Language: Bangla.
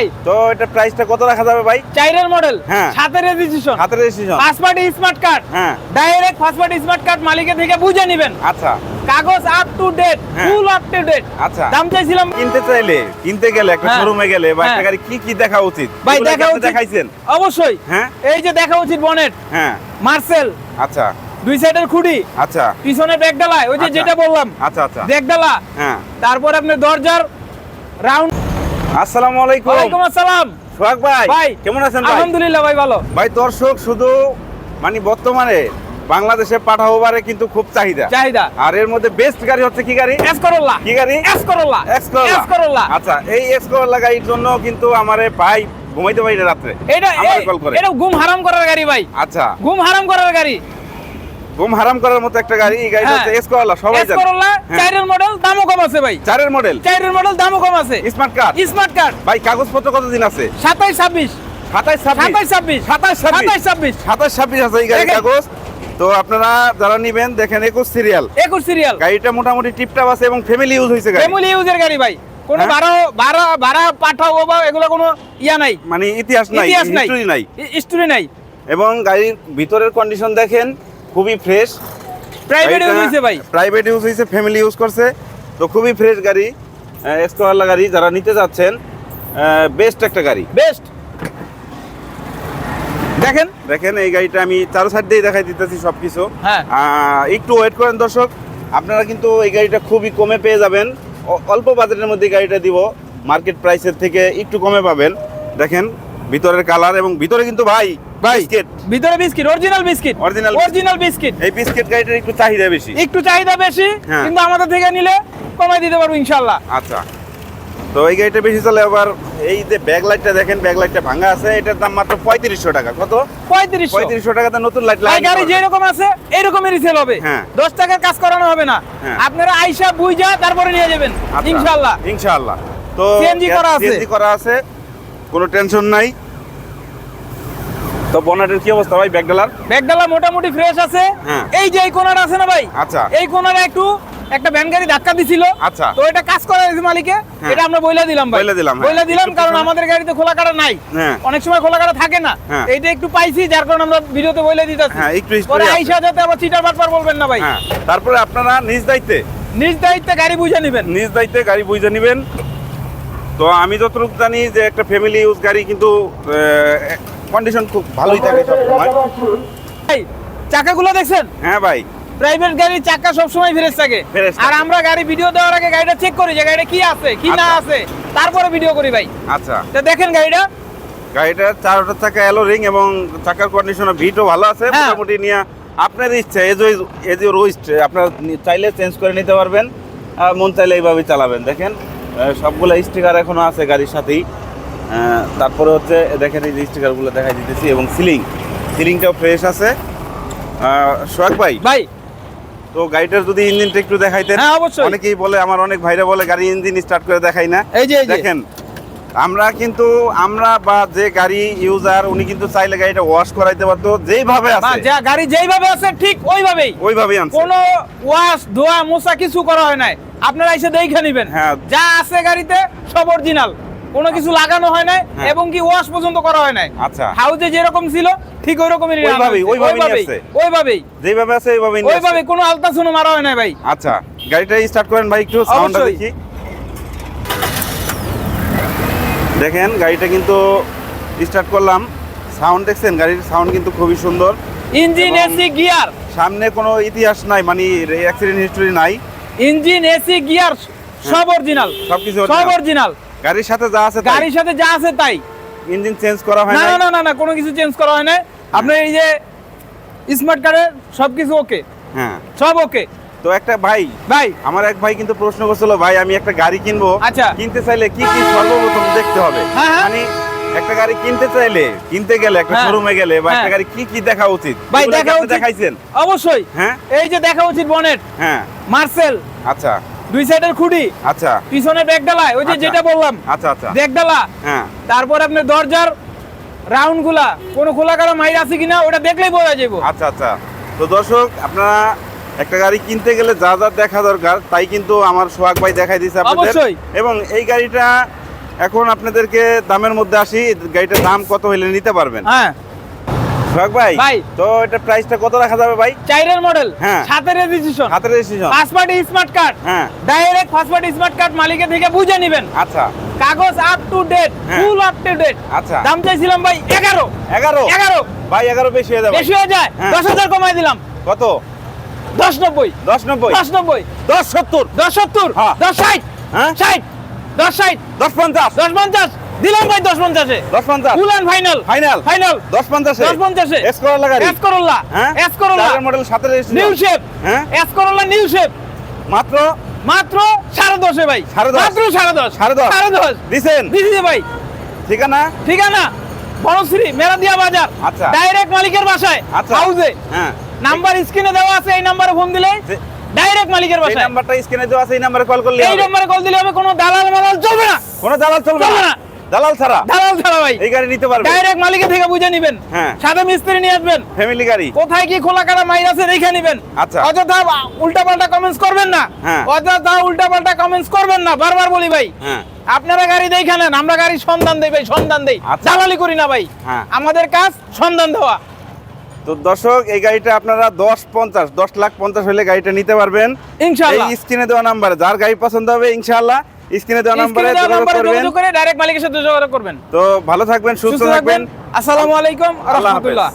ভাই। তো এটা প্রাইসটা কত রাখা যাবে ভাই? চাইরের মডেল হ্যাঁ। সাতের রেজিস্ট্রেশন হাতের রেজিস্ট্রেশন পাঁচ পার্টি স্মার্ট কার্ড হ্যাঁ। Direct first party smart card মালিকের থেকে বুঝে নেবেন। আচ্ছা। কাগজ আপ টু ডেট হ্যাঁ। ফুল আপ টু ডেট আচ্ছা। দাম চাইছিলাম কিনতে চাইলে কিনতে গেলে একটা হ্যাঁ। শোরুমে গেলে বা একটা হ্যাঁ। গাড়ি কি কি দেখা উচিত? ভাই দেখা উচিত দেখাইছেন। অবশ্যই। হ্যাঁ। এই যে দেখা উচিত বনেট হ্যাঁ। মার্সেল আচ্ছা। দুই সাইডের খুঁটি। আচ্ছা। পিছনে ব্যাগ ডালা ওই যে আচ্ছা। যেটা বললাম। আচ্ছা আচ্ছা। ব্যাগ ডালা হ্যাঁ। তারপর আপনি দরজার রাউন্ড আসসালামু আলাইকুম। ওয়ালাইকুম আসসালাম। সোহাগ ভাই ভাই কেমন আছেন ভাই? আলহামদুলিল্লাহ ভাই ভালো। ভাই দর্শক শুধু মানে বর্তমানে বাংলাদেশে কিন্তু খুব চাহিদা। চাহিদা। আর এর মধ্যে বেস্ট গাড়ি হচ্ছে কি গাড়ি? এস করল্লা কি গাড়ি? এস করোলা এস আচ্ছা এই করোলা গাড়ির জন্য কিন্তু আমারে ভাই ঘুমাইতে পারি রাত্রে। এটা আমারে কল করে। এটা ঘুম হারাম করার গাড়ি ভাই। আচ্ছা। ঘুম হারাম করার গাড়ি। ঘুম হারাম করার মতো একটা গাড়ি এই গাড়িটা হ্যাঁ। হচ্ছে এক্স সবাই জানে। করল্লা হ্যাঁ। চাইরের মডেল দামও কম আছে ভাই। চারের মডেল চাইরের মডেল দামও কম আছে। স্মার্ট কার্ড স্মার্ট কার্ড ভাই কাগজপত্র কতদিন আছে? সাতাইশ ছাব্বিশ। সাতাইশ ছাব্বিশ? সাতাইশ ছাব্বিশ। সাতাইশ ছাব্বিশ? সাতাইশ ছাব্বিশ। সাতাশ ছাব্বিশ আছে এই গাড়ির কাগজ। তো আপনারা যারা নিবেন দেখেন একুশ সিরিয়াল একুশ সিরিয়াল গাড়িটা মোটামুটি টিপটাপ আছে এবং ফ্যামিলি ইউজ হয়েছে গাড়ি। ফ্যামিলি ইউজের গাড়ি ভাই। কোনো হ্যাঁ? ভাড়া ভাড়া ভাড়া পাঠাও বা এগুলো কোনো ইয়া নাই। মানে ইতিহাস নাই হিস্টরি নাই। স্টোরি নাই। এবং গাড়ির ভিতরের কন্ডিশন দেখেন খুবই ফ্রেশ প্রাইভেট ইউজ হয়েছে ভাই। প্রাইভেট ইউজ হয়েছে ফ্যামিলি ইউজ করছে। তো খুবই ফ্রেশ গাড়ি এক্সকোয়ালা গাড়ি যারা নিতে যাচ্ছেন বেস্ট একটা গাড়ি। বেস্ট দেখেন। দেখেন এই গাড়িটা আমি চারো সাইড দিয়ে দেখাই দিতেছি সব কিছু হ্যাঁ। একটু ওয়েট করেন দর্শক আপনারা কিন্তু এই গাড়িটা খুবই কমে পেয়ে যাবেন। অল্প বাজেটের মধ্যে গাড়িটা দিব। মার্কেট প্রাইসের থেকে একটু কমে পাবেন। দেখেন ভিতরের কালার এবং ভিতরে কিন্তু ভাই ভিতরে biscuit original biscuit Original original biscuit. এই বিস্কিট গাড়িটার একটু চাহিদা বেশি। একটু চাহিদা বেশি হ্যাঁ। কিন্তু আমাদের থেকে নিলে কমাই দিতে পারব ইনশাল্লাহ আচ্ছা। তো এই গাড়িটা বেশি চলে আবার এই যে ব্যাক লাইটটা দেখেন ব্যাক লাইটটা ভাঙা আছে এটার দাম মাত্র পঁয়ত্রিশশো টাকা। কত? পঁয়ত্রিশ পঁয়ত্রিশশো টাকাতে নতুন লাইট ভাই গাড়ি যেরকম আছে এরকমই সেল হবে। হ্যাঁ। দশ টাকার কাজ করানো হবে না। হ্যাঁ। আপনারা আইসা বুঝা তারপরে নিয়ে যাবেন ইনশাল্লাহ ইনশাআল্লাহ। তো CNG করা আছে। CNG করা আছে। কোনো টেনশন নাই। তো বনাটের কি অবস্থা ভাই ব্যাকডালার ব্যাগডালা মোটামুটি ফ্রেশ আছে। হ্যাঁ। এই যে এই কোনার আছে না ভাই? আচ্ছা। এই কোনারে একটু একটা ভ্যান গাড়ি ধাক্কা দিছিল। আচ্ছা। তো এটা কাজ করে মালিকে। হ্যাঁ। এটা আমরা বইলা দিলাম ভাই। বইলা দিলাম, হ্যাঁ। বইলা দিলাম কারণ আমাদের গাড়িতে খোলা কাটা নাই। হ্যাঁ। অনেক সময় খোলা কাটা থাকে না। এইটা একটু পাইছি যার কারণে আমরা ভিডিওতে বইলে দিতেছি। হ্যাঁ, একটু পরে আইসা যাতে আবার চিটার বাটপার বলবেন না ভাই। তারপরে আপনারা নিজ দায়িত্বে নিজ দায়িত্বে গাড়ি বুঝে নেবেন। নিজ দায়িত্বে গাড়ি বুঝে নেবেন। তো আমি যতটুকু জানি যে একটা ফ্যামিলি ইউজ গাড়ি কিন্তু কন্ডিশন খুব ভালোই থাকে সবসময়। ভাই চাকাগুলো দেখছেন? হ্যাঁ ভাই। প্রাইভেট গাড়ির চাকা সবসময় ফ্রেশ থাকে। আর আমরা গাড়ি ভিডিও দেওয়ার আগে গাড়িটা চেক করি যে গাড়িটা কি আছে কি না আচ্ছা। আছে। তারপরে ভিডিও করি ভাই। আচ্ছা। তো দেখেন গাড়িটা। গাড়িটার চারটা চাকা এলো রিং এবং চাকার কন্ডিশনের ভিটও ভালো আছে হ্যাঁ। মোটামুটি নিয়ে আপনার ইচ্ছা এজ এজ ইউর উইস্ট আপনার চাইলে চেঞ্জ করে নিতে পারবেন। আর মন চাইলে এইভাবেই চালাবেন দেখেন। সবগুলো স্টিকার এখনও আছে গাড়ির সাথেই। তারপরে হচ্ছে দেখেন এই যে স্টিকারগুলো দেখাই দিতেছি এবং সিলিং সিলিংটাও ফ্রেশ আছে। সোহাগ ভাই? ভাই। তো গাড়িটার যদি ইঞ্জিনটা একটু দেখাইতেন। হ্যাঁ, অবশ্যই। অনেকেই বলে আমার অনেক ভাইরা বলে গাড়ি ইঞ্জিন স্টার্ট করে দেখাই না। এই যে। দেখেন আমরা কিন্তু আমরা বা যে গাড়ি ইউজার উনি কিন্তু চাইলে গাড়িটা ওয়াশ করাইতে পারতো যেইভাবে আছে। যা গাড়ি যেইভাবে আছে ঠিক ওইভাবেই। ওইভাবেই আনছে। কোনো ওয়াশ ধোয়া মোছা কিছু করা হয় নাই। আপনারা এসে দেখে নেবেন। হ্যাঁ। যা আছে গাড়িতে সব অরিজিনাল কোনো কিছু লাগানো হয় নাই হ্যাঁ। এবং কি ওয়াশ পর্যন্ত করা হয় নাই। আচ্ছা। হাউজে যেরকম ছিল ঠিক ওই রকমই ওইভাবেই, ওইভাবেই। ওইভাবেই যেইভাবে আছে ওইভাবেই ওইভাবে কোনো আলতা শুনো মারা হয় নাই ভাই। আচ্ছা গাড়িটা স্টার্ট করেন ভাই একটু সাউন্ডটা দেখি। দেখেন গাড়িটা কিন্তু স্টার্ট করলাম। সাউন্ড দেখছেন? গাড়ির সাউন্ড কিন্তু খুবই সুন্দর। Engine AC gear. সামনে কোনো ইতিহাস নাই মানে অ্যাক্সিডেন্ট হিস্টরি নাই। ইঞ্জিন এসি গিয়ার সব অরিজিনাল সবকিছু সব। অরিজিনাল গাড়ির সাথে যা আছে গাড়ির সাথে যা আছে তাই। ইঞ্জিন চেঞ্জ করা হয় না না না না কোনো কিছু চেঞ্জ করা হয় না আপনার এই যে স্মার্ট কার্ডের সব কিছু ওকে হ্যাঁ। সব ওকে তো একটা ভাই ভাই। আমার এক ভাই কিন্তু প্রশ্ন করছিল ভাই আমি একটা গাড়ি কিনবো। আচ্ছা। কিনতে চাইলে কি কি সর্বপ্রথম দেখতে হবে? হ্যাঁ, হ্যাঁ। মানে একটা গাড়ি কিনতে চাইলে কিনতে গেলে একটা হ্যাঁ। শোরুমে গেলে বা একটা হ্যাঁ। গাড়ি কি কি দেখা উচিত? ভাই দেখা আপনি উচিত? দেখাইছেন? অবশ্যই। হ্যাঁ। এই যে দেখা উচিত বনেট হ্যাঁ। মার্সেল। আচ্ছা। দুই সাইডের খুঁটি। আচ্ছা। পিছনে ব্যাগ ডালায় ওই যে আচ্ছা। যেটা বললাম। আচ্ছা আচ্ছা। ব্যাগ ডালা হ্যাঁ। তারপর আপনার দরজার রাউন্ডগুলা কোনো খোলা কারও মাইর আছে কিনা ওটা দেখলেই বোঝা যাব আচ্ছা আচ্ছা। তো দর্শক আপনারা একটা গাড়ি কিনতে গেলে যা যা দেখা দরকার তাই কিন্তু আমার সোহাগ ভাই দেখাই দিয়েছে আপনাদের। এবং এই গাড়িটা এখন আপনাদেরকে দামের মধ্যে আসি গাড়িটার দাম কত হইলে নিতে পারবেন? হ্যাঁ। সোহাগ ভাই ভাই। তো এটা প্রাইসটা কত রাখা যাবে ভাই? চাইরের মডেল হ্যাঁ। Registration registration first party smart card হ্যাঁ। Direct first party smart card মালিকের থেকে বুঝে নেবেন। আচ্ছা। কাগজ up to date. Full up to date আচ্ছা। দাম চাইছিলাম ভাই এগারো। এগারো? এগারো। ভাই এগারো বেশি হয়ে যাবে। বেশি হয়ে যায়। হ্যাঁ। কমাই দিলাম। কত? দশ নব্বই। দশ নব্বই। দশ নব্বই। দশ সত্তর। দশ সত্তর। হ্যাঁ। দশ ষাট। হ্যাঁ। ষাট। দশ ষাট। দশ পঞ্চাশ। দশ পঞ্চাশ। দিলাম ভাই দশ পঞ্চাশে। দশ পঞ্চাশ। ফুল ফাইনাল ফাইনাল ফাইনাল দশ পঞ্চাশে। দশ পঞ্চাশে। এস করলা গাড়ি। এস করোলা হ্যাঁ। এস করোলা মডেল সাথে নিউ শেপ হ্যাঁ। এস করোলা নিউ শেপ মাত্র? মাত্র সাড়ে দশে ভাই। সাড়ে দশ? মাত্র সাড়ে দশ। সাড়ে দশ? সাড়ে দশ। দিছেন? দিদি ভাই। ঠিকানা? ঠিকানা? বড়শ্রী মেরাদিয়া বাজার। আচ্ছা। ডাইরেক্ট মালিকের বাসায়। আচ্ছা। হাউসে হ্যাঁ। নাম্বার স্ক্রিনে দেওয়া আছে এই নাম্বারে ফোন দিলে ডাইরেক্ট মালিকের এই বাসায়। নাম্বারটা স্ক্রিনে দেওয়া আছে এই নাম্বারে কল করলে এই নম্বরে কল দিলে হবে কোনো দালাল মালাল চলবে না। কোনো দালাল চলবে না। দালাল ছাড়া? দালাল ছাড়া ভাই। এই গাড়ি নিতে পারবে। ডাইরেক্ট মালিকের থেকে বুঝে নেবেন। হ্যাঁ। সাথে মিস্ত্রি নিয়ে আসবেন। ফ্যামিলি গাড়ি। কোথায় কি খোলা কাটা মাইর আছে দেখে নেবেন। আচ্ছা। অযথা উল্টা পাল্টা কমেন্টস করবেন না। হ্যাঁ। অযথা উল্টা পাল্টা কমেন্টস করবেন না। বারবার বলি ভাই। হ্যাঁ। আপনারা গাড়ি দেখে নেন আমরা গাড়ির সন্ধান দেই ভাই সন্ধান দেই। আচ্ছা। দালালি করি না ভাই। হ্যাঁ। আমাদের কাজ সন্ধান দেওয়া। তো দর্শক এই গাড়িটা আপনারা দশ পঞ্চাশ দশ লাখ পঞ্চাশ হলে গাড়িটা নিতে পারবেন। এই স্ক্রিনে দেওয়া নাম্বারে যার গাড়ি পছন্দ হবে ইনশাল্লাহ স্ক্রিনে দেওয়া নাম্বারে যোগাযোগ করবেন। করে ডাইরেক্ট মালিকের সাথে যোগাযোগ করবেন। তো ভালো থাকবেন সুস্থ থাকবেন। আসসালামু আলাইকুম। রহমতুল্লাহ।